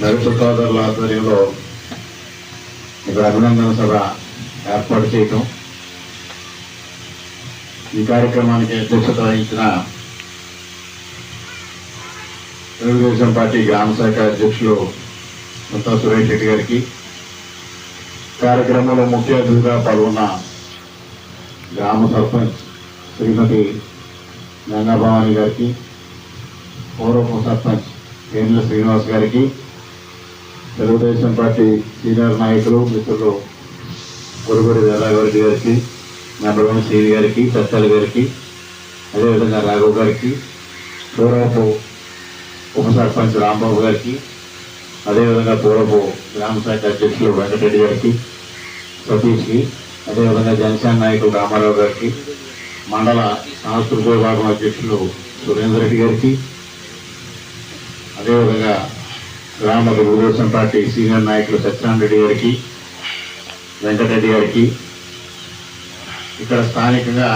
నరసోదరుల ఆధ్వర్యంలో ఇక్కడ అభినందన సభ ఏర్పాటు చేయటం ఈ కార్యక్రమానికి అధ్యక్షత వహించిన తెలుగుదేశం పార్టీ గ్రామ శాఖ అధ్యక్షులు ముంతా సురేష్ రెడ్డి గారికి కార్యక్రమంలో ముఖ్య అతిథిగా పాల్గొన్న గ్రామ సర్పంచ్ శ్రీమతి గంగాభవాని గారికి పూర్వపు సర్పంచ్ కేంద్ర శ్రీనివాస్ గారికి తెలుగుదేశం పార్టీ సీనియర్ నాయకులు మిత్రులు గురుగుడి వేలాగరెడ్డి గారికి నెంబర్ వన్ శ్రీ గారికి సత్యాల గారికి అదేవిధంగా రాఘవ్ గారికి పూర్వపు ఉప సర్పంచ్ రాంబాబు గారికి అదేవిధంగా పూర్వపు గ్రామ శాఖ అధ్యక్షులు వెంకటరెడ్డి గారికి సతీష్కి అదేవిధంగా జనసేన నాయకులు రామారావు గారికి మండల సాంస్కృతిక విభాగం అధ్యక్షులు సురేందర్ రెడ్డి గారికి అదేవిధంగా గ్రామ తెలుగుదేశం పార్టీ సీనియర్ నాయకులు సత్యనారాయణ రెడ్డి గారికి వెంకటరెడ్డి గారికి ఇక్కడ స్థానికంగా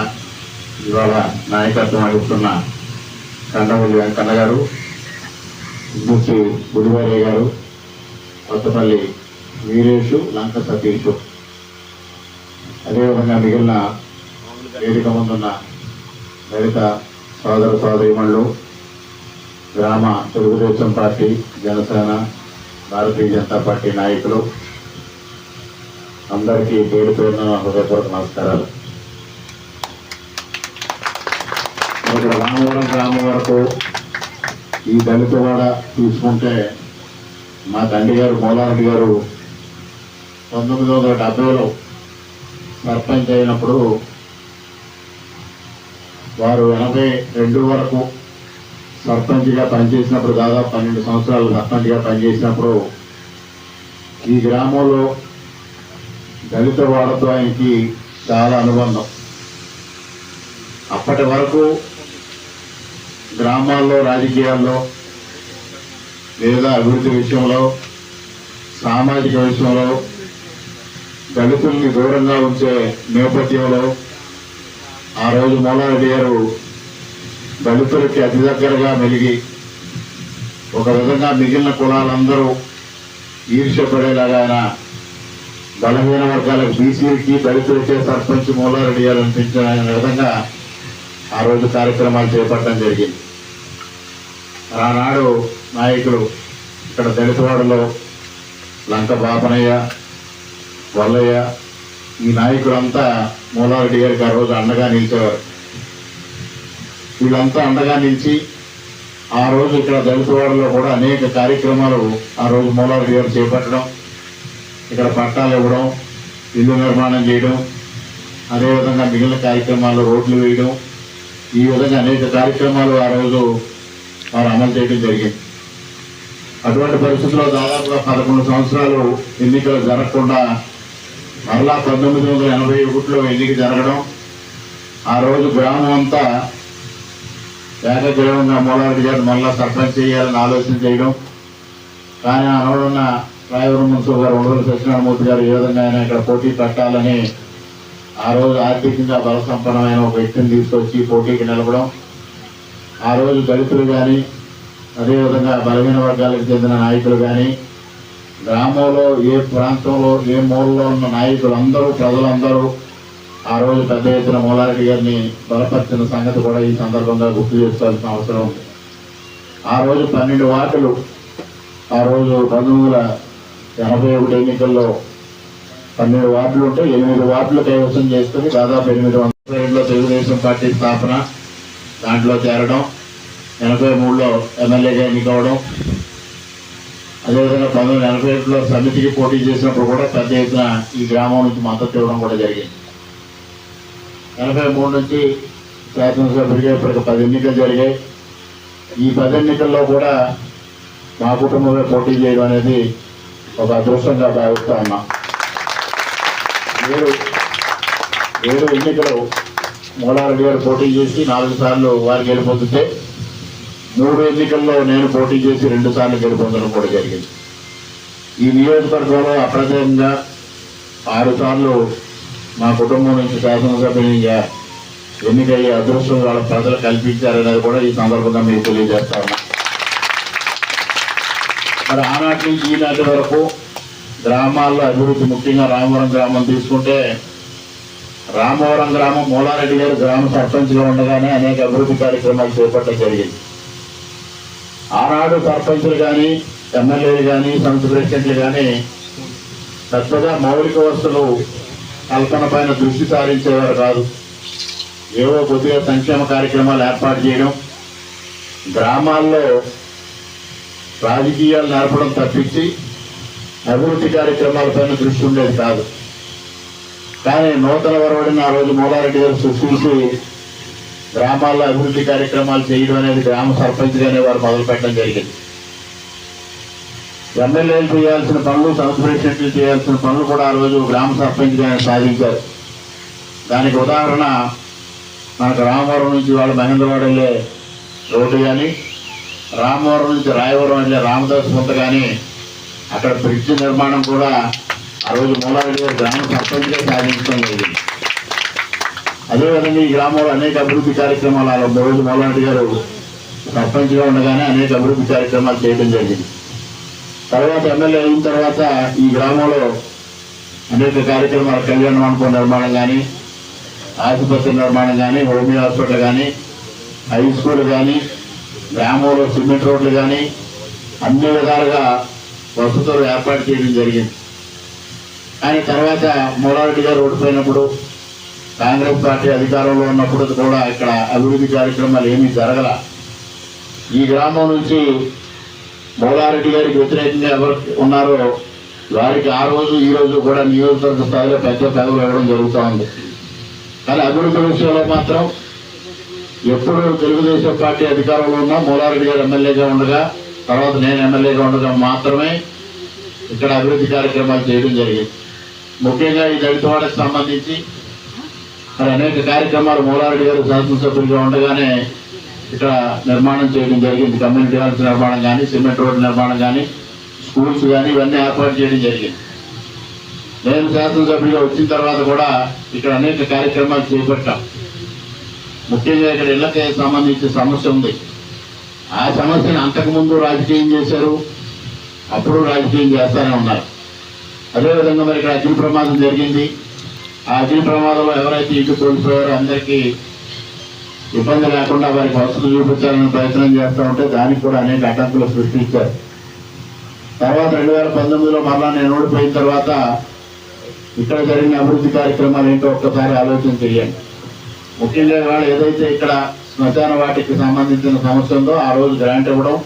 ఇవాళ నాయకత్వం అడుగుతున్న కండవల్లి వెంకన్న గారు ఇందుకి గుడివారయ్య గారు కొత్తపల్లి వీరేషు లంక సతీషు. అదేవిధంగా మిగిలిన వేదిక ముందున్న దళిత సోదర సోదరిమణులు గ్రామ తెలుగుదేశం పార్టీ జనసేన భారతీయ జనతా పార్టీ నాయకులు అందరికీ పేరు పేరున హృదయపూర్వక నమస్కారాలు. ఇక్కడ రామవరం గ్రామం వరకు ఈ దళితవాడ తీసుకుంటే మా తండ్రి గారు మోలారెడ్డి గారు పంతొమ్మిది వందల డెబ్బైలో సర్పంచ్ అయినప్పుడు వారు ఎనభై రెండు వరకు సర్పంచ్గా పనిచేసినప్పుడు దాదాపు పన్నెండు సంవత్సరాలు సర్పంచ్గా పనిచేసినప్పుడు ఈ గ్రామంలో దళిత వాడతో ఆయనకి చాలా అనుబంధం. అప్పటి వరకు గ్రామాల్లో రాజకీయాల్లో లేదా అభివృద్ధి విషయంలో సామాజిక విషయంలో దళితుల్ని దూరంగా ఉంచే నేపథ్యంలో ఆ రోజు మూలారెడ్డి గారు దళితులకి అతి దగ్గరగా మెలిగి ఒక విధంగా మిగిలిన కులాలందరూ ఈర్ష్యపడేలాగా ఆయన బలహీన వర్గాలకు బీసీలకి దళితులకే సర్పంచ్ మూలారెడ్డి గారు అనిపించిన ఆయన విధంగా ఆ రోజు కార్యక్రమాలు చేపట్టడం జరిగింది. ఆనాడు నాయకులు ఇక్కడ దళితవాడలో లంక బాపనయ్య వల్లయ్య ఈ నాయకులంతా మూలారెడ్డి గారికి ఆ రోజు అండగా నిలిచేవారు. వీళ్ళంతా అండగా నిలిచి ఆ రోజు ఇక్కడ దళితవాడలో కూడా అనేక కార్యక్రమాలు ఆ రోజు మూలారెడ్డి గారు చేపట్టడం ఇక్కడ పట్టాలు ఇవ్వడం ఇల్లు నిర్మాణం చేయడం అదేవిధంగా మిగిలిన కార్యక్రమాలు రోడ్లు వేయడం ఈ విధంగా అనేక కార్యక్రమాలు ఆ రోజు వారు అమలు చేయడం జరిగింది. అటువంటి పరిస్థితుల్లో దాదాపుగా పదకొండు సంవత్సరాలు ఎన్నికలు జరగకుండా మరలా పంతొమ్మిది వందల ఎనభై ఒకటిలో ఎన్నిక జరగడం ఆ రోజు గ్రామం అంతా ఏకగ్రీవంగా మూలారెడ్డి గారు మళ్ళా సర్పంచ్ చేయాలని ఆలోచన చేయడం. కానీ ఆనాడున్న రాయవరం మున్సిపల్ గారు ఉండవల్లి సత్యనారాయణమూర్తి గారు ఏ విధంగా ఆయన ఇక్కడ పోటీ పెట్టాలని ఆ రోజు ఆర్థికంగా బల సంపన్నమైన ఒక వ్యక్తిని తీసుకొచ్చి పోటీకి నిలబడం ఆ రోజు దళితులు కానీ అదేవిధంగా బలహీన వర్గాలకు చెందిన నాయకులు కానీ గ్రామంలో ఏ ప్రాంతంలో ఏ మూలలో ఉన్న నాయకులు అందరూ ప్రజలందరూ ఆ రోజు పెద్ద ఎత్తున మూలారెడ్డి గారిని బలపరిచిన సంగతి కూడా ఈ సందర్భంగా గుర్తు చేసుకోవాల్సిన అవసరం ఉంది. ఆ రోజు పన్నెండు వార్డులు ఆ రోజు పంతొమ్మిది వందల ఎనభై ఒకటి ఎన్నికల్లో పన్నెండు వార్డులు ఉంటే ఎనిమిది వార్డులు కైవసం చేసుకుని దాదాపు ఎనిమిది వందల ఏడులో తెలుగుదేశం పార్టీ స్థాపన దాంట్లో చేరడం ఎనభై మూడులో ఎమ్మెల్యేగా ఎన్నికవడం అదేవిధంగా పంతొమ్మిది వందల ఎనభై ఏడులో సమితికి పోటీ చేసినప్పుడు కూడా పెద్ద ఎత్తున ఈ గ్రామం నుంచి మద్దతు ఇవ్వడం కూడా జరిగింది. ఎనభై మూడు నుంచి శాసనసభ్యుడిగా ఇప్పటికి పది ఎన్నికలు జరిగాయి. ఈ పది ఎన్నికల్లో కూడా మా కుటుంబమే పోటీ చేయడం అనేది ఒక అదృష్టంగా భావిస్తా ఉన్నా. ఏడు ఏడు ఎన్నికలు మూలారెడ్డి గారు పోటీ చేసి నాలుగు సార్లు వారు గెలుపొందితే మూడు ఎన్నికల్లో నేను పోటీ చేసి రెండు సార్లు గెలుపొందడం కూడా జరిగింది. ఈ నియోజకవర్గంలో అప్రత్యేకంగా ఆరు సార్లు మా కుటుంబం నుంచి శాసనసభ్యునిగా ఎన్నికయ్యే అదృష్టం వాళ్ళ ప్రజలు కల్పించారనేది కూడా ఈ సందర్భంగా మీకు తెలియజేస్తాను మరి ఆనాటి నుంచి ఈనాటి వరకు గ్రామాల్లో అభివృద్ధి ముఖ్యంగా రామవరం గ్రామం తీసుకుంటే రామవరం గ్రామం మూలారెడ్డి గారు గ్రామ సర్పంచ్గా ఉండగానే అనేక అభివృద్ధి కార్యక్రమాలు చేపట్టడం జరిగింది. ఆనాడు సర్పంచులు కానీ ఎమ్మెల్యేలు కానీ సంస్థ ప్రెసిడెంట్లు కానీ చక్కగా మౌలిక వసతులు కల్పన పైన దృష్టి సారించేవారు కాదు. ఏవో కొద్దిగా సంక్షేమ కార్యక్రమాలు ఏర్పాటు చేయడం గ్రామాల్లో రాజకీయాలు నడపడం తప్పించి అభివృద్ధి కార్యక్రమాలపైన దృష్టి ఉండేది కాదు. కానీ నూతన వరవడిని ఆ రోజు మూలారెడ్డి గారు సృష్టించి గ్రామాల్లో అభివృద్ధి కార్యక్రమాలు చేయడం అనేది గ్రామ సర్పంచ్గానే వారు మొదలు పెట్టడం జరిగింది. ఎమ్మెల్యేలు చేయాల్సిన పనులు సబ్ ప్రెసిడెంట్లు చేయాల్సిన పనులు కూడా ఆ రోజు గ్రామ సర్పంచ్ సాధించారు. దానికి ఉదాహరణ నాకు రామవరం నుంచి వాళ్ళు మహేంద్రవాడ వెళ్ళే రోడ్డు కానీ రామవరం నుంచి రాయవరం వెళ్ళే రామదాస్ ముద్ద కానీ అక్కడ బ్రిడ్జ్ నిర్మాణం కూడా ఆ రోజు మూలారెడ్డి గారు గ్రామ సర్పంచ్గా సాధించడం జరిగింది. అదేవిధంగా ఈ గ్రామంలో అనేక అభివృద్ధి కార్యక్రమాలు ఆ రోజు మూలారెడ్డి గారు సర్పంచ్గా ఉండగానే అనేక అభివృద్ధి కార్యక్రమాలు చేయడం జరిగింది. తర్వాత ఎమ్మెల్యే అయిన తర్వాత ఈ గ్రామంలో అనేక కార్యక్రమాలు కళ్యాణ మండపం నిర్మాణం కానీ ఆసుపత్రి నిర్మాణం కానీ హోమియో హాస్పిటల్ కానీ హై స్కూల్ కానీ గ్రామంలో సిమెంట్ రోడ్లు కానీ అన్ని విధాలుగా వసతులు ఏర్పాటు చేయడం జరిగింది. కానీ తర్వాత మూలారెడ్డి గారు ఓడిపోయినప్పుడు కాంగ్రెస్ పార్టీ అధికారంలో ఉన్నప్పుడు కూడా ఇక్కడ అభివృద్ధి కార్యక్రమాలు ఏమీ జరగల. ఈ గ్రామం నుంచి మూలారెడ్డి గారికి వ్యతిరేకంగా ఎవరు ఉన్నారో వారికి ఆ రోజు ఈ రోజు కూడా నియోజకవర్గ స్థాయిలో పెద్ద పదవులు ఇవ్వడం జరుగుతూ ఉంది. కానీ అభివృద్ధి విషయంలో మాత్రం ఎప్పుడు తెలుగుదేశం పార్టీ అధికారంలో ఉన్నా మూలారెడ్డి గారు ఎమ్మెల్యేగా ఉండగా తర్వాత నేను ఎమ్మెల్యేగా ఉండగా మాత్రమే ఇక్కడ అభివృద్ధి కార్యక్రమాలు చేయడం జరిగింది. ముఖ్యంగా ఈ దళితవాడకు సంబంధించి మరి అనేక కార్యక్రమాలు మూలారెడ్డి గారు శాసనసభ్యులుగా ఉండగానే ఇక్కడ నిర్మాణం చేయడం జరిగింది. కమ్యూనిటీ హాల్స్ నిర్మాణం కానీ సిమెంట్ రోడ్ నిర్మాణం కానీ స్కూల్స్ కానీ ఇవన్నీ ఏర్పాటు చేయడం జరిగింది. నేను శాసనసభ్యులుగా వచ్చిన తర్వాత కూడా ఇక్కడ అనేక కార్యక్రమాలు చేపట్టాం. ముఖ్యంగా ఇక్కడ ఇళ్ళకి సంబంధించిన సమస్య ఉంది. ఆ సమస్యను అంతకుముందు రాజకీయం చేశారు. అప్పుడు రాజకీయం చేస్తూనే ఉన్నారు. అదేవిధంగా మరి ఇక్కడ అగ్ని ప్రమాదం జరిగింది. ఆ అగ్ని ప్రమాదంలో ఎవరైతే ఇంటి కోల్పోయారో అందరికీ ఇబ్బంది లేకుండా వారికి వసతులు చూపించాలని ప్రయత్నం చేస్తూ ఉంటే దానికి కూడా అనేక అడ్డంకులు సృష్టించారు. తర్వాత రెండు వేల పంతొమ్మిదిలో మరలా నేను ఓడిపోయిన తర్వాత ఇక్కడ జరిగిన అభివృద్ధి కార్యక్రమాలు ఏంటో ఒక్కసారి ఆలోచన చేయండి. ముఖ్యంగా ఇవాళ ఏదైతే ఇక్కడ శ్మశాన వాటికి సంబంధించిన సమస్య ఉందో ఆ రోజు గ్రాంట్ ఇవ్వడం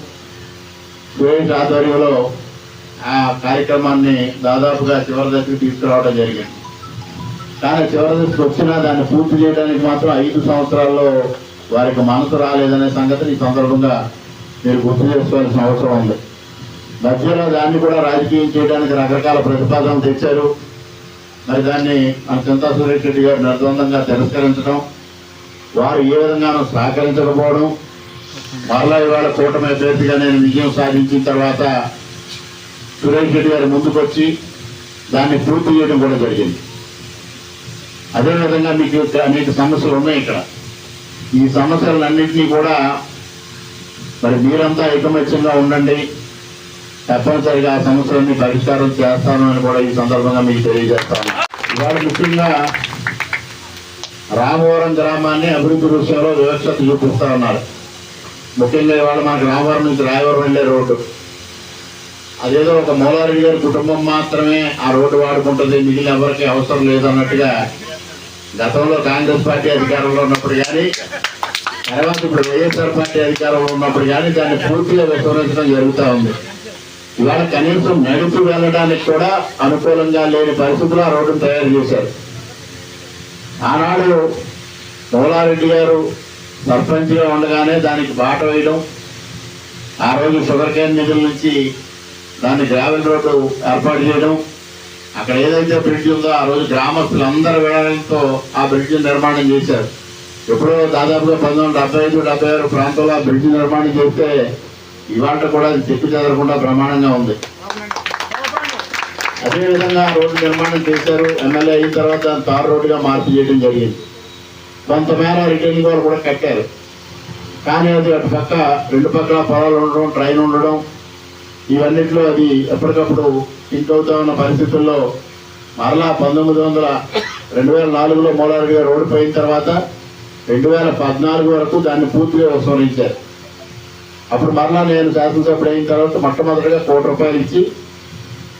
స్టూడెంట్ ఆధ్వర్యంలో ఆ కార్యక్రమాన్ని దాదాపుగా చివరి దశకు తీసుకురావడం జరిగింది. కానీ చివరి దశకు వచ్చినా దాన్ని పూర్తి చేయడానికి మాత్రం ఐదు సంవత్సరాల్లో వారికి మనసు రాలేదనే సంగతిని ఈ సందర్భంగా మీరు గుర్తు చేసుకోవాల్సిన అవసరం ఉంది. మధ్యలో దాన్ని కూడా రాజకీయం చేయడానికి రకరకాల ప్రతిపాదనలు తెచ్చారు. మరి దాన్ని మన చింతా సురేష్ రెడ్డి గారు నిర్ద్వందంగా తిరస్కరించడం వారు ఏ విధంగానూ సహకరించకపోవడం మరలా ఇవాళ కూటమి అభ్యర్థిగా నేను విజయం సాధించిన తర్వాత సురేష్ రెడ్డి గారు ముందుకొచ్చి దాన్ని పూర్తి చేయడం కూడా జరిగింది. అదేవిధంగా మీకు అనేక సమస్యలు ఉన్నాయి ఇక్కడ. ఈ సమస్యలన్నింటినీ కూడా మరి మీరంతా ఐకమత్యంగా ఉండండి. తప్పనిసరిగా ఆ సమస్యలన్నీ పరిష్కారం చేస్తాను అని కూడా ఈ సందర్భంగా మీకు తెలియజేస్తాను. ఇవాళ ముఖ్యంగా రామవరం గ్రామాన్ని అభివృద్ధి విషయంలో వివక్షత చూపిస్తా ఉన్నారు. ముఖ్యంగా ఇవాళ మనకు రామవరం నుంచి రాయవరం వెళ్ళే రోడ్డు. అదేదో ఒక మూలారెడ్డి గారి కుటుంబం మాత్రమే ఆ రోడ్డు వాడుకుంటుంది మిగిలిన ఎవరికి అవసరం లేదన్నట్టుగా గతంలో కాంగ్రెస్ పార్టీ అధికారంలో ఉన్నప్పుడు కానీ తర్వాత ఇప్పుడు వైఎస్ఆర్ పార్టీ అధికారంలో ఉన్నప్పుడు కానీ దాన్ని పూర్తిగా విస్మరించడం జరుగుతూ ఉంది. ఇవాళ కనీసం నడిపి వెళ్ళడానికి కూడా అనుకూలంగా లేని పరిస్థితులు ఆ రోడ్డును తయారు చేశారు. ఆనాడు మూలారెడ్డి గారు సర్పంచ్గా ఉండగానే దానికి బాట వేయడం ఆ రోజు షుగర్ కేన్ నిధుల నుంచి దాన్ని గ్రావెల్ రోడ్డు ఏర్పాటు చేయడం అక్కడ ఏదైతే బ్రిడ్జ్ ఉందో ఆ రోజు గ్రామస్తులందరూ వెళ్ళడంతో ఆ బ్రిడ్జ్ నిర్మాణం చేశారు. ఎప్పుడో దాదాపుగా పంతొమ్మిది వందల డెబ్బై ఐదు డెబ్బై ఆరు ప్రాంతంలో ఆ బ్రిడ్జ్ నిర్మాణం చేస్తే ఇవాళ కూడా అది చెప్పి చెదరకుండా ప్రమాణంగా ఉంది. అదేవిధంగా ఆ రోడ్డు నిర్మాణం చేశారు. ఎమ్మెల్యే అయిన తర్వాత దాన్ని తారు రోడ్డుగా మార్పు చేయడం జరిగింది. కొంతమేర రిటైనింగ్ వాళ్ళు కూడా కట్టారు. కానీ అది అటు పక్క రెండు పక్కల పొలాలు ఉండడం ట్రైన్ ఉండడం ఇవన్నిట్లో అది ఎప్పటికప్పుడు ఇంకవుతా ఉన్న పరిస్థితుల్లో మరలా పంతొమ్మిది వందల రెండు వేల నాలుగులో మూలారెడ్డి గారు ఓడిపోయిన తర్వాత రెండు వేల పద్నాలుగు వరకు దాన్ని పూర్తిగా విస్మరించారు. అప్పుడు మరలా నేను శాసనసభ్యుడు అయిన తర్వాత మొట్టమొదటిగా కోటి రూపాయలు ఇచ్చి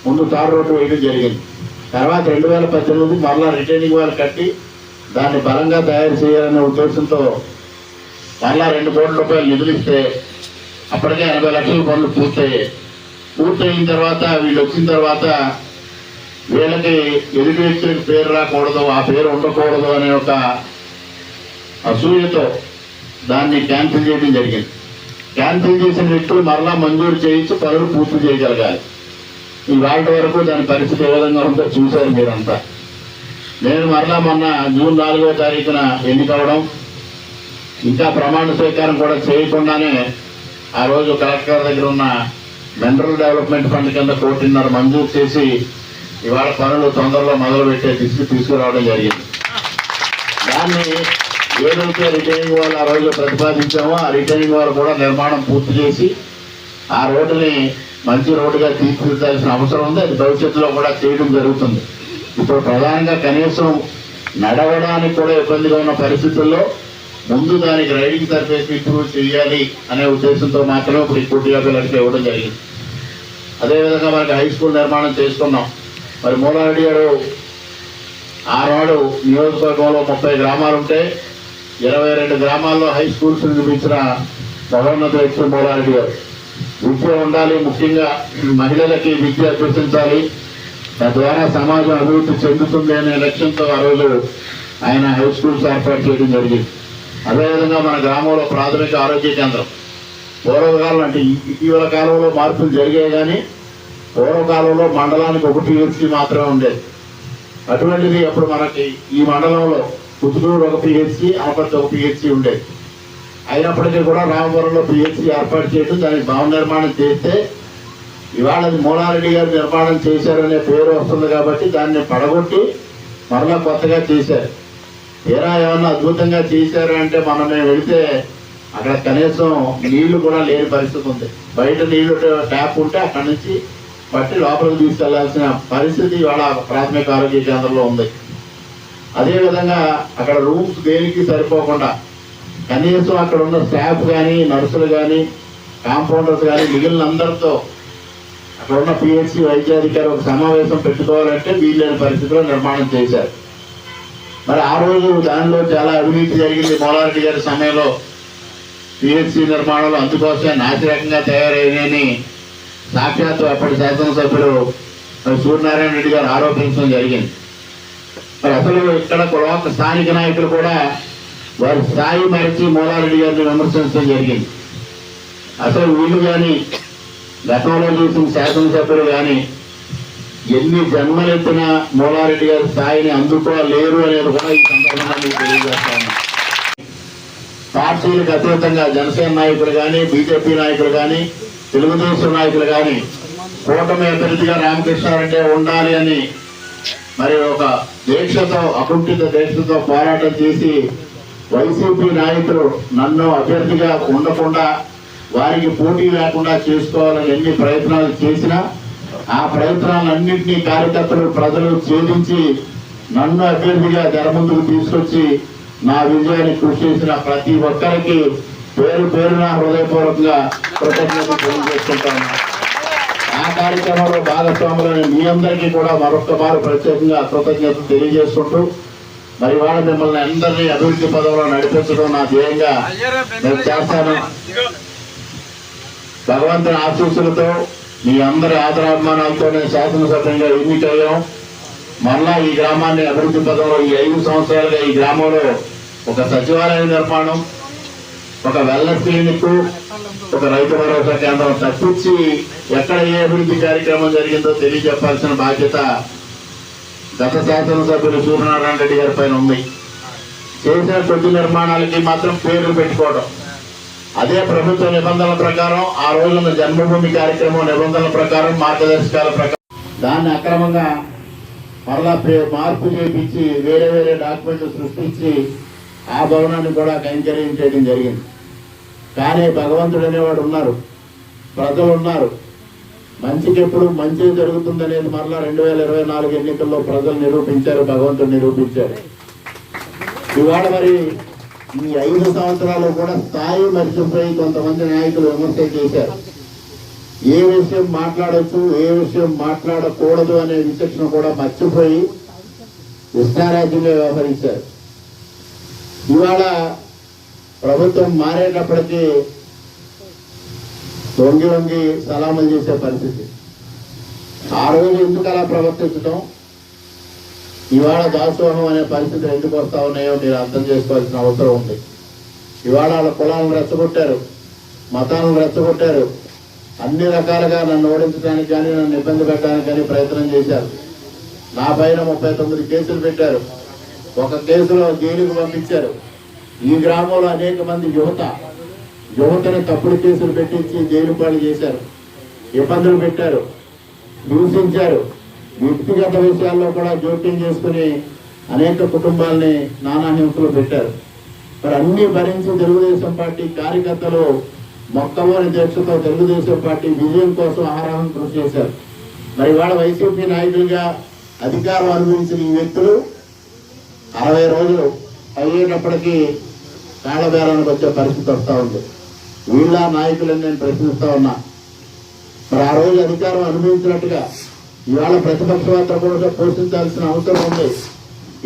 ముందు తారు రోడ్డు వేయడం జరిగింది. తర్వాత రెండు వేల పద్దెనిమిది మరలా రిటైనింగ్ వాళ్ళు కట్టి దాన్ని బలంగా తయారు చేయాలనే ఉద్దేశంతో మరలా రెండు కోట్ల రూపాయలు నిధులు ఇస్తే అప్పటికే ఎనభై లక్షల పనులు పూర్తయ్యాయి. పూర్తయిన తర్వాత వీళ్ళు వచ్చిన తర్వాత వీళ్ళకి ఎదుటి పేరు రాకూడదు ఆ పేరు ఉండకూడదు అనే ఒక అసూయతో దాన్ని క్యాన్సిల్ చేయడం జరిగింది. క్యాన్సిల్ చేసిన వ్యక్తులు మరలా మంజూరు చేయించి పనులు పూర్తి చేయగలగాలి. ఈ వాళ్ళ వరకు దాని పరిస్థితి ఏ విధంగా ఉందో చూశారు మీరంతా. నేను మరలా మొన్న జూన్ నాలుగో తారీఖున ఎన్నికవడం ఇంకా ప్రమాణ స్వీకారం కూడా చేయకుండానే ఆ రోజు కలెక్టర్ దగ్గర ఉన్న మినరల్ డెవలప్మెంట్ ఫండ్ కింద కోటిన్నర మంజూరు చేసి ఇవాళ పనులు తొందరలో మొదలుపెట్టే దిశకు తీసుకురావడం జరిగింది. దాన్ని ఏదైతే రిటైనింగ్ వాళ్ళు ఆ రోజు ప్రతిపాదించామో ఆ రిటైనింగ్ వాళ్ళు కూడా నిర్మాణం పూర్తి చేసి ఆ రోడ్డుని మంచి రోడ్డుగా తీర్చిదిద్దాల్సిన అవసరం ఉంది. అది భవిష్యత్తులో కూడా చేయడం జరుగుతుంది. ఇప్పుడు ప్రధానంగా కనీసం నడవడానికి కూడా ఇబ్బందిగా ఉన్న పరిస్థితుల్లో ముందు దాని రైడింగ్ సర్ఫేస్ ఇంప్రూవ్ చేయాలి అనే ఉద్దేశంతో మాత్రమే ఇప్పుడు ఈ కోటి యాభై లక్షలు ఇవ్వడం జరిగింది. అదేవిధంగా మనకి హై స్కూల్ నిర్మాణం చేసుకున్నాం మరి మూలారెడ్డి గారు ఆనాడు నియోజకవర్గంలో ముప్పై గ్రామాలు ఉంటే ఇరవై రెండు గ్రామాల్లో హై స్కూల్స్ నిర్మించిన మహోన్నత వ్యక్తి మూలారెడ్డి గారు. విద్య ఉండాలి ముఖ్యంగా మహిళలకి విద్య అభ్యసించాలి. తద్వారా సమాజం అభివృద్ధి చెందుతుంది అనే లక్ష్యంతో ఆ రోజు ఆయన హై స్కూల్స్ ఏర్పాటు చేయడం జరిగింది. అదేవిధంగా మన గ్రామంలో ప్రాథమిక ఆరోగ్య కేంద్రం. పూర్వకాలం అంటే ఇటీవల కాలంలో మార్పులు జరిగాయి కానీ పూర్వకాలంలో మండలానికి ఒక పిహెచ్సి మాత్రమే ఉండేది. అటువంటిది అప్పుడు మనకి ఈ మండలంలో పుత్తూరు ఒక పిహెచ్సి అనపర్తి ఒక పిహెచ్సి ఉండేది. అయినప్పటికీ కూడా రామపురంలో పిహెచ్సి ఏర్పాటు చేయడం దానికి భవన నిర్మాణం చేస్తే ఇవాళ అది మూలారెడ్డి గారు నిర్మాణం చేశారనే పేరు వస్తుంది కాబట్టి దాన్ని పడగొట్టి మరలా కొత్తగా చేశారు. ఏరా ఏమన్నా అద్భుతంగా చేశారు అంటే మనం మేము వెళితే అక్కడ కనీసం నీళ్ళు కూడా లేని పరిస్థితి ఉంది. బయట నీళ్ళు ట్యాప్ ఉంటే అక్కడి నుంచి పట్టి లోపలికి తీసుకెళ్ళాల్సిన పరిస్థితి ఇవాళ ప్రాథమిక ఆరోగ్య కేంద్రంలో ఉంది. అదేవిధంగా అక్కడ రూమ్స్ దేనికి సరిపోకుండా కనీసం అక్కడ ఉన్న స్టాఫ్ కానీ నర్సులు కానీ కాంపౌండర్స్ కానీ మిగిలిన అందరితో అక్కడ ఉన్న పిహెచ్సి వైద్యాధికారి ఒక సమావేశం పెట్టుకోవాలంటే వీళ్ళని పరిస్థితిలో నిర్మాణం చేశారు. మరి ఆ రోజు దానిలో చాలా అవినీతి జరిగింది. మోలారెడ్డి గారి సమయంలో పిహెచ్సి నిర్మాణంలో అందుకోసమే నాసిరకంగా తయారైనని సాక్షాత్తు అప్పటి శాసనసభ్యులు సూర్యనారాయణ రెడ్డి గారు ఆరోపించడం జరిగింది. మరి అసలు ఇక్కడ ఒక స్థానిక నాయకులు కూడా వారి స్థాయి మరిచి మోలారెడ్డి గారిని విమర్శించడం జరిగింది. అసలు వీళ్ళు కానీ గతంలో చూసిన శాసనసభ్యులు కానీ ఎన్ని జన్మలెత్తిన మూలారెడ్డి గారి స్థాయిని అందుకోలేరు అనేది కూడా ఈ సందర్భంగా మీకు తెలియజేస్తాను పార్టీలకు అతీతంగా జనసేన నాయకులు కానీ బీజేపీ నాయకులు కానీ తెలుగుదేశం నాయకులు కానీ కూటమి అభ్యర్థిగా రామకృష్ణారెడ్డి ఉండాలి అని మరి ఒక దీక్షతో అకుంఠిత దీక్షతో పోరాటం చేసి వైసీపీ నాయకులు నన్ను అభ్యర్థిగా ఉండకుండా వారికి పోటీ లేకుండా చేసుకోవాలని ఎన్ని ప్రయత్నాలు చేసినా ఆ ప్రయత్నాలన్నింటినీ కార్యకర్తలు ప్రజలు ఛేదించి నన్ను అభ్యర్థిగా తెర ముందుకు తీసుకొచ్చి నా విజయాన్ని కృషి చేసిన ప్రతి ఒక్కరికి పేరు పేరున హృదయపూర్వకంగా కృతజ్ఞతలు తెలియజేసుకుంటాను. ఆ కార్యక్రమంలో భాగస్వాములని మీ అందరికీ కూడా మరొక మారు ప్రత్యేకంగా కృతజ్ఞతలు తెలియజేసుకుంటూ మరి వాళ్ళ మిమ్మల్ని అందరినీ అభివృద్ధి పదంలో నడిపించడం నా ధ్యేయంగా నేను చేస్తాను. భగవంతుని ఆశీస్సులతో మీ అందరి ఆదరాభిమానాలతోనే శాసనసభ్యంగా ఎన్నికయ్యాం మళ్ళా ఈ గ్రామాన్ని అభివృద్ధి పదంలో ఈ ఐదు సంవత్సరాలుగా ఈ గ్రామంలో ఒక సచివాలయం నిర్మాణం ఒక వెల్నెస్ క్లినిక్ ఒక రైతు భరోసా కేంద్రం తప్పించి ఎక్కడ ఏ అభివృద్ధి కార్యక్రమం జరిగిందో తెలియజెప్పాల్సిన బాధ్యత గత శాసనసభ్యులు సూర్యనారాయణ రెడ్డి గారి పైన ఉంది. చేసిన కొద్ది నిర్మాణాలకి మాత్రం పేర్లు పెట్టుకోవడం. అదే ప్రభుత్వ నిబంధనల ప్రకారం ఆ రోజున జన్మభూమి కార్యక్రమం నిబంధనల ప్రకారం మార్గదర్శకాల ప్రకారం దాన్ని అక్రమంగా మరలా మార్పు చేపించి వేరే వేరే డాక్యుమెంట్లు సృష్టించి ఆ భవనాన్ని కూడా కైంకర్యం చేయడం జరిగింది. కానీ భగవంతుడు అనేవాడు ఉన్నారు. ప్రజలు ఉన్నారు. మంచికి ఎప్పుడు మంచి జరుగుతుందనేది మరలా రెండు వేల ఇరవై నాలుగు ఎన్నికల్లో ప్రజలు నిరూపించారు భగవంతుడు నిరూపించారు ఇవాళ మరి ఈ ఐదు సంవత్సరాలు కూడా స్థాయి మర్చిపోయి కొంతమంది నాయకులు విమర్శ చేశారు. ఏ విషయం మాట్లాడొచ్చు ఏ విషయం మాట్లాడకూడదు అనే విచక్షణ కూడా మర్చిపోయి ఇష్టారాజ్యంగా వ్యవహరించారు. ఇవాళ ప్రభుత్వం మారేటప్పటికీ వంగి వంగి సలాములు చేసే పరిస్థితి. ఆ రోజు ఎందుకు అలా ప్రవర్తించడం ఇవాళ దాసోహం అనే పరిస్థితులు ఎందుకు వస్తా ఉన్నాయో మీరు అర్థం చేసుకోవాల్సిన అవసరం ఉంది. ఇవాళ వాళ్ళ కులాలను రెచ్చగొట్టారు మతాలను రెచ్చగొట్టారు. అన్ని రకాలుగా నన్ను ఓడించడానికి కానీ నన్ను ఇబ్బంది పెట్టడానికి కానీ ప్రయత్నం చేశారు. నా పైన ముప్పై తొమ్మిది కేసులు పెట్టారు. ఒక కేసులో జైలుకు పంపించారు. ఈ గ్రామంలో అనేక మంది యువత యువతని తప్పుడు కేసులు పెట్టించి జైలు పాలు చేశారు. ఇబ్బందులు పెట్టారు. హింసించారు. వ్యక్తిగత విషయాల్లో కూడా జోక్యం చేసుకుని అనేక కుటుంబాలని నానా హింసలు పెట్టారు. మరి అన్ని భరించి తెలుగుదేశం పార్టీ కార్యకర్తలు మొక్కమోని దీక్షతో తెలుగుదేశం పార్టీ విజయం కోసం ఆహారం కృషి చేశారు. మరి వాళ్ళ వైసీపీ నాయకులుగా అధికారం అనుభవించిన ఈ వ్యక్తులు అరవై రోజులు అయ్యేటప్పటికీ కాళ్ళబేరానికి వచ్చే పరిస్థితి వస్తూ ఉంది. వీళ్ళ నాయకులని నేను ప్రశ్నిస్తూ ఉన్నా. మరి ఆ రోజు అధికారం అనుభవించినట్టుగా ఇవాళ ప్రతిపక్ష పాత్ర కూడా పోషించాల్సిన అవసరం ఉంది.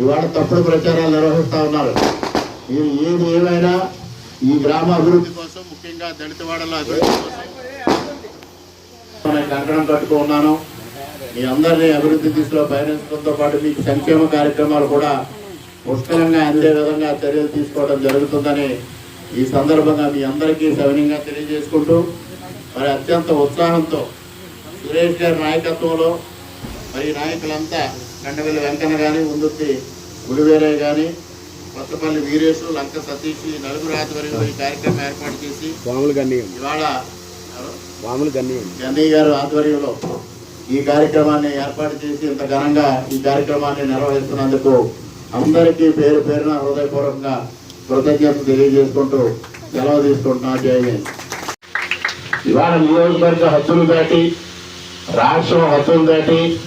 ఇవాళ తప్పుడు ప్రచారాలు నిర్వహిస్తా ఉన్నారు. మీరు ఏది ఏమైనా ఈ గ్రామ అభివృద్ధి కోసం ముఖ్యంగా దళితవాడల అభివృద్ధి కోసం నేను కంకణం కట్టుకున్నాను. మీ అందరినీ అభివృద్ధి దిశలో పయనించడంతో పాటు మీకు సంక్షేమ కార్యక్రమాలు కూడా పుష్కలంగా అందే విధంగా చర్యలు తీసుకోవడం జరుగుతుందని ఈ సందర్భంగా మీ అందరికీ సవినీయంగా తెలియజేసుకుంటూ మరి అత్యంత ఉత్సాహంతో సురేష్ గారి నాయకత్వంలో మరి నాయకులంతా కండవెల్లి వెంకన్న కానీ ముందుకి గుడివేరయ్య కానీ కొత్తపల్లి వీరేషు లంక సతీష్ నలుగురు ఆధ్వర్యంలో ఈ కార్యక్రమం ఏర్పాటు చేసి ఇవాళ గన్నయ్య గారు ఆధ్వర్యంలో ఈ కార్యక్రమాన్ని ఏర్పాటు చేసి ఇంత ఘనంగా ఈ కార్యక్రమాన్ని నిర్వహిస్తున్నందుకు అందరికీ పేరు పేరున హృదయపూర్వకంగా కృతజ్ఞతలు తెలియజేసుకుంటూ సెలవు తీసుకుంటున్నా జై హింద్. ఇవాళ నియోజకవర్గ హద్దులు దాటి రాష్ట్రం హద్దులు దాటి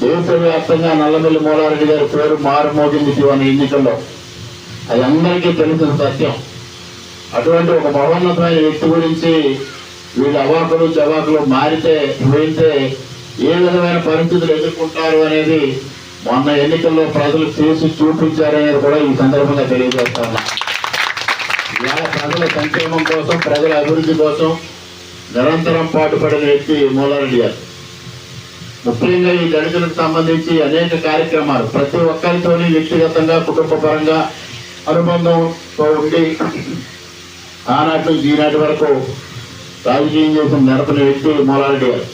దేశవ్యాప్తంగా నల్లమల్లి మూలారెడ్డి గారి పేరు మారుమోగింది ఇటీవల ఎన్నికల్లో. అది అందరికీ తెలిసిన సత్యం. అటువంటి ఒక మహోన్నతమైన వ్యక్తి గురించి వీళ్ళు అవాకులు జవాకులు మారితే వెళ్తే ఏ విధమైన పరిస్థితులు ఎదుర్కొంటారు అనేది మొన్న ఎన్నికల్లో ప్రజలు చేసి చూపించారనేది కూడా ఈ సందర్భంగా తెలియజేస్తాను ఇలా ప్రజల సంక్షేమం కోసం ప్రజల అభివృద్ధి కోసం నిరంతరం పాటుపడిన వ్యక్తి మూలారెడ్డి గారు. ముఖ్యంగా ఈ దళితులకు సంబంధించి అనేక కార్యక్రమాలు. ప్రతి ఒక్కరితోని వ్యక్తిగతంగా కుటుంబ పరంగా అనుబంధంతో ఉండి ఆనాటి నుంచి ఈనాటి వరకు రాజకీయం చేసిన నడపని వ్యక్తి మూలారెడ్డి గారు.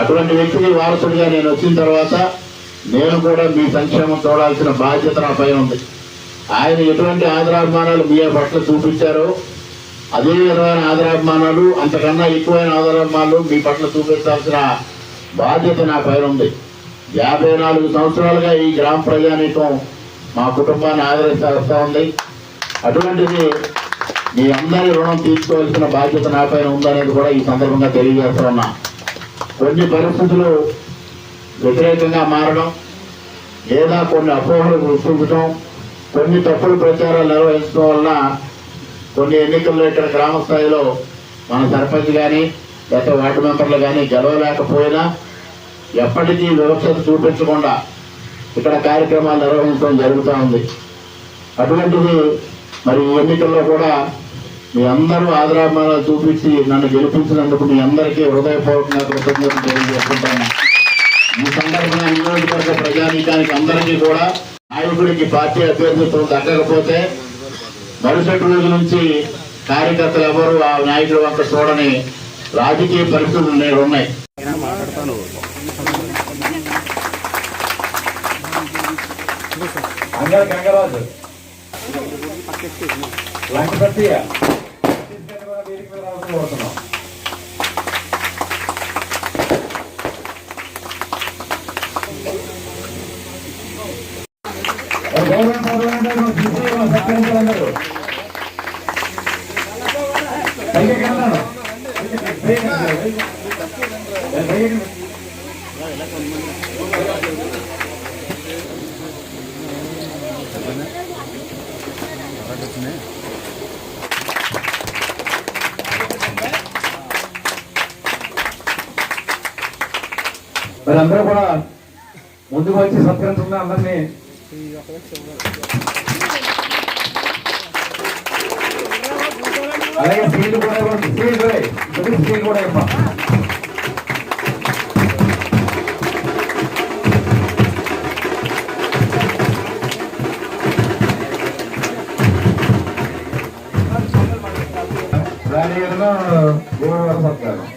అటువంటి వ్యక్తికి వారసుడిగా నేను వచ్చిన తర్వాత నేను కూడా మీ సంక్షేమం చూడాల్సిన బాధ్యత నా పైన ఉంది. ఆయన ఎటువంటి ఆదరాభిమానాలు మీ పట్ల చూపించారో అదే విధమైన ఆదరాభిమానాలు అంతకన్నా ఎక్కువైన ఆదరాభిమానాలు మీ పట్ల చూపించాల్సిన బాధ్యత నా పైన ఉంది. యాభై నాలుగు సంవత్సరాలుగా ఈ గ్రామ ప్రజానీకం మా కుటుంబాన్ని ఆదరిస్తా వస్తూ ఉంది. అటువంటిది మీ అందరి రుణం తీసుకోవాల్సిన బాధ్యత నా పైన ఉందనేది కూడా ఈ సందర్భంగా తెలియజేస్తా ఉన్నా. కొన్ని పరిస్థితులు వ్యతిరేకంగా మారడం లేదా కొన్ని అపోహలు గుర్తించడం కొన్ని తప్పుడు ప్రచారాలు నిర్వహించడం వలన కొన్ని ఎన్నికల్లో ఇక్కడ గ్రామ స్థాయిలో మన సర్పంచ్ కానీ గత వార్డు మెంబర్లు కానీ గెలవలేకపోయినా ఎప్పటికీ వివక్షత చూపించకుండా ఇక్కడ కార్యక్రమాలు నిర్వహించడం జరుగుతూ ఉంది. అటువంటిది మరి ఈ ఎన్నికల్లో కూడా మీ అందరూ ఆదరాభిమానాలు చూపించి నన్ను గెలిపించినందుకు మీ అందరికీ హృదయపూర్వకంగా కృతజ్ఞతలు తెలియజేసుకుంటాను. ఈ సందర్భంగా నియోజకవర్గ ప్రజానీకానికి అందరికీ కూడా నాయకుడికి పార్టీ అభ్యర్థిత్వం తగ్గకపోతే మరుసటి రోజు నుంచి కార్యకర్తలు ఎవరు ఆ నాయకుల వంక చూడని రాజకీయ పరిస్థితులు నేడు ఉన్నాయి. అందరు గంగరాజు. గవర్నమెంట్ పదవి మరి అందరూ కూడా ముందుకు వచ్చి సత్కరించుకున్న అందరినీ అలాగే సీల్ కూడా ఇవ్వండి సీల్ ఇది సీల్ కూడా ఇవ్వం దాని వల్ల గోవర్ సత్కారం